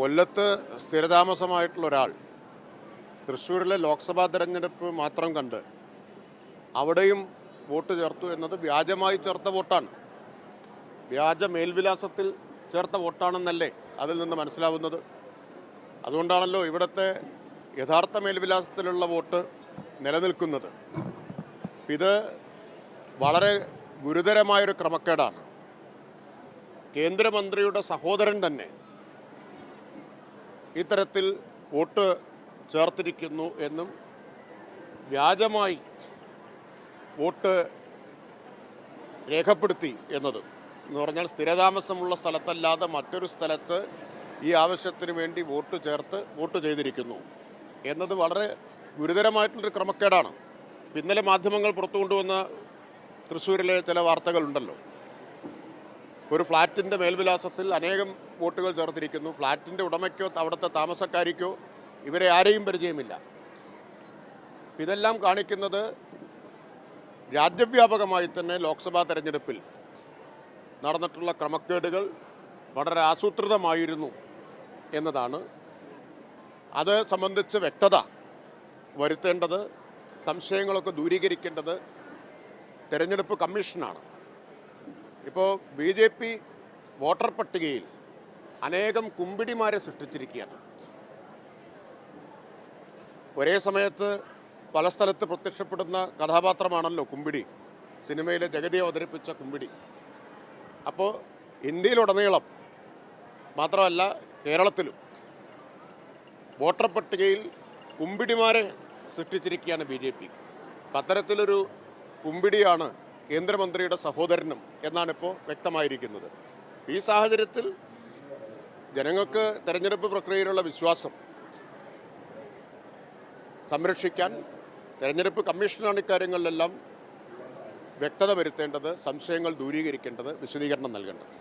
കൊല്ലത്ത് സ്ഥിരതാമസമായിട്ടുള്ള ഒരാൾ തൃശ്ശൂരിലെ ലോക്സഭാ തെരഞ്ഞെടുപ്പ് മാത്രം കണ്ട് അവിടെയും വോട്ട് ചേർത്തു എന്നത് വ്യാജമായി ചേർത്ത വോട്ടാണ്. വ്യാജ മേൽവിലാസത്തിൽ ചേർത്ത വോട്ടാണെന്നല്ലേ അതിൽ നിന്ന് മനസ്സിലാവുന്നത്. അതുകൊണ്ടാണല്ലോ ഇവിടുത്തെ യഥാർത്ഥ മേൽവിലാസത്തിലുള്ള വോട്ട് നിലനിൽക്കുന്നത്. ഇത് വളരെ ഗുരുതരമായൊരു ക്രമക്കേടാണ്. കേന്ദ്രമന്ത്രിയുടെ സഹോദരൻ തന്നെ ഇത്തരത്തിൽ വോട്ട് ചേർത്തിരിക്കുന്നു എന്നും വ്യാജമായി വോട്ട് രേഖപ്പെടുത്തി എന്നത്. എന്ന് പറഞ്ഞാൽ സ്ഥിരതാമസമുള്ള സ്ഥലത്തല്ലാതെ മറ്റൊരു സ്ഥലത്ത് ഈ ആവശ്യത്തിന് വേണ്ടി വോട്ട് ചേർത്ത് വോട്ട് ചെയ്തിരിക്കുന്നു. എന്നത് വളരെ ഗുരുതരമായിട്ടുള്ളൊരു ക്രമക്കേടാണ്. ഇന്നലെ മാധ്യമങ്ങൾ പുറത്തു കൊണ്ടുവന്ന തൃശ്ശൂരിലെ ചില വാർത്തകളുണ്ടല്ലോ. ഒരു ഫ്ലാറ്റിന്റെ മേൽവിലാസത്തിൽ അനേകം വോട്ടുകൾ ചേർത്തിരിക്കുന്നു. ഫ്ലാറ്റിന്റെ ഉടമയ്ക്കോ അവിടുത്തെ താമസക്കാരിക്കോ ഇവരെ ആരെയും പരിചയമില്ല. ഇതെല്ലാം കാണിക്കുന്നത് രാജ്യവ്യാപകമായി തന്നെ ലോക്സഭാ തെരഞ്ഞെടുപ്പിൽ നടന്നിട്ടുള്ള ക്രമക്കേടുകൾ വളരെ ആസൂത്രിതമായിരുന്നു എന്നതാണ്. അത് സംബന്ധിച്ച് വ്യക്തത വരുത്തേണ്ടത് സംശയങ്ങളൊക്കെ ദൂരീകരിക്കേണ്ടത് തെരഞ്ഞെടുപ്പ് കമ്മീഷനാണ്. ഇപ്പോൾ ബി ജെ പി വോട്ടർ പട്ടികയിൽ അനേകം കുമ്പിടിമാരെ സൃഷ്ടിച്ചിരിക്കുകയാണ്. ഒരേ സമയത്ത് പല സ്ഥലത്ത് പ്രത്യക്ഷപ്പെടുന്ന കഥാപാത്രമാണല്ലോ കുമ്പിടി. സിനിമയിലെ ജഗതി അവതരിപ്പിച്ച കുമ്പിടി. അപ്പോൾ ഇന്ത്യയിലുടനീളം മാത്രമല്ല കേരളത്തിലും വോട്ടർ പട്ടികയിൽ കുമ്പിടിമാരെ സൃഷ്ടിച്ചിരിക്കുകയാണ് ബി ജെ പി. അത്തരത്തിലൊരു കുമ്പിടിയാണ് കേന്ദ്രമന്ത്രിയുടെ സഹോദരനും എന്നാണിപ്പോൾ വ്യക്തമായിരിക്കുന്നത്. ഈ സാഹചര്യത്തിൽ ജനങ്ങൾക്ക് തെരഞ്ഞെടുപ്പ് പ്രക്രിയയിലുള്ള വിശ്വാസം സംരക്ഷിക്കാൻ തെരഞ്ഞെടുപ്പ് കമ്മീഷനാണ് ഇക്കാര്യങ്ങളിലെല്ലാം വ്യക്തത വരുത്തേണ്ടത് സംശയങ്ങൾ ദൂരീകരിക്കേണ്ടത് വിശദീകരണം നൽകേണ്ടത്.